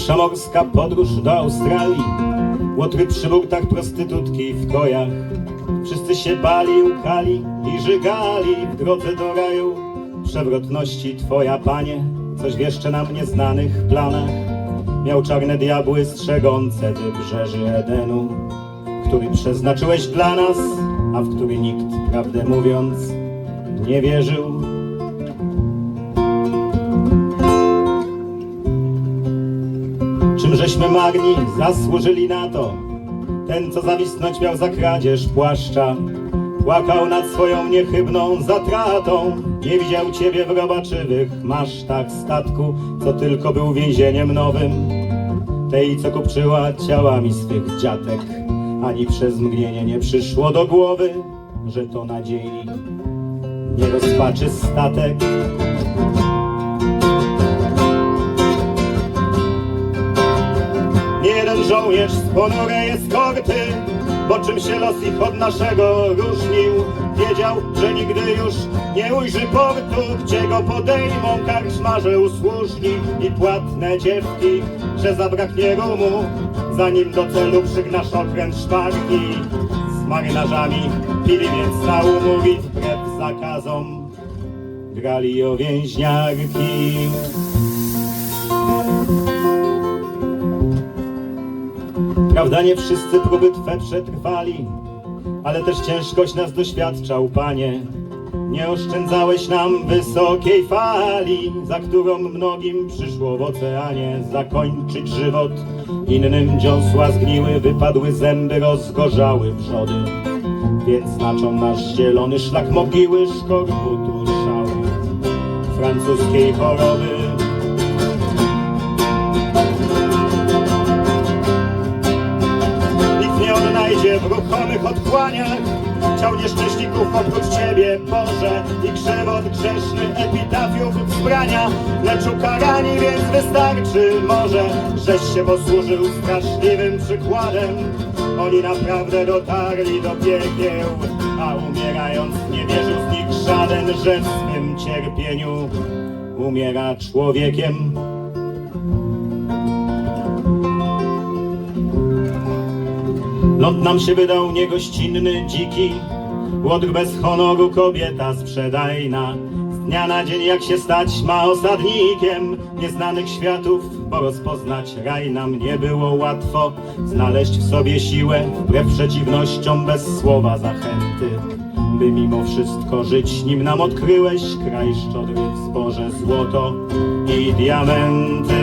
pierwsza morska podróż do Australii. Łotry przy burtach, prostytutki w kojach. Wszyscy się bali, łkali i żygali w drodze do raju. Przewrotności twoja, panie, coś jeszcze nam nieznanych planach. Miał czarne diabły strzegące wybrzeży Edenu, który przeznaczyłeś dla nas, a w który nikt, prawdę mówiąc, nie wierzył. Żeśmy marni zasłużyli na to? Ten, co zawisnąć miał za kradzież płaszcza, płakał nad swoją niechybną zatratą. Nie widział ciebie w robaczywych masztach statku, co tylko był więzieniem nowym. Tej, co kupczyła ciałami swych dziatek, ani przez mgnienie nie przyszło do głowy, że to nadziei nie rozpaczy statek. Jeden żołnierz z ponurej eskorty, po czym się los ich od naszego różnił. Wiedział, że nigdy już nie ujrzy portu, gdzie go podejmą karczmarze usłużni i płatne dziewki, że zabraknie rumu, zanim do celu przygnasz okręt szparki. Z marynarzami pili więc na umówi wbrew zakazom, grali o więźniarki. Prawda, nie wszyscy próby Twe przetrwali, ale też ciężkość nas doświadczał, Panie. Nie oszczędzałeś nam wysokiej fali, za którą mnogim przyszło w oceanie zakończyć żywot. Innym dziąsła zgniły, wypadły zęby, rozgorzały wrzody. Więc znaczą nasz zielony szlak mogiły szkorbutu szały francuskiej choroby. W ruchomych otchłaniach Ciał nieszczęśników oprócz Ciebie, Boże I grzewot grzeszny epitafiów wzbrania Lecz ukarani więc wystarczy może Żeś się posłużył straszliwym przykładem. Oni naprawdę dotarli do piekieł A umierając nie wierzył z nich żaden Że w swym cierpieniu umiera człowiekiem Lot nam się wydał niegościnny, dziki. Łotr bez honoru, kobieta sprzedajna. Z dnia na dzień jak się stać ma osadnikiem? Nieznanych światów, bo rozpoznać raj nam nie było łatwo. Znaleźć w sobie siłę, wbrew przeciwnościom, bez słowa zachęty. By mimo wszystko żyć, nim nam odkryłeś Kraj szczodry w zboże, złoto i diamenty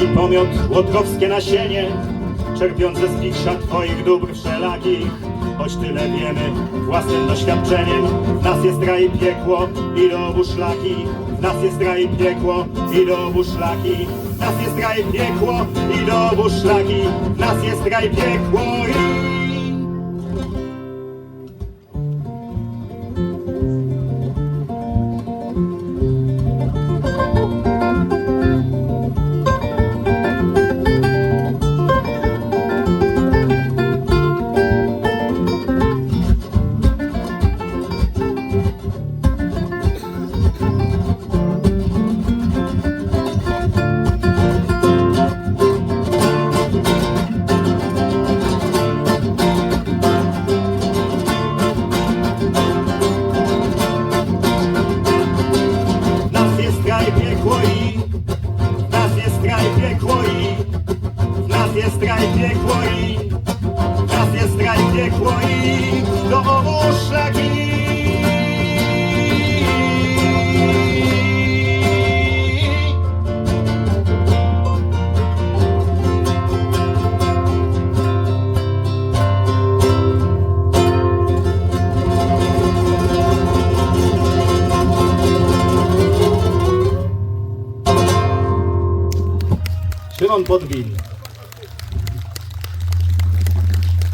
Łajdacki pomiot, łotrowskie nasienie, czerpiące z picza Twoich dóbr wszelakich. Choć tyle wiemy własnym doświadczeniem, w nas jest raj piekło i do obu szlaki. W nas jest raj piekło i do obu szlaki. W nas jest raj piekło i do obu szlaki. W nas jest raj piekło i... piekło i do szlaki. Szymon Podwin.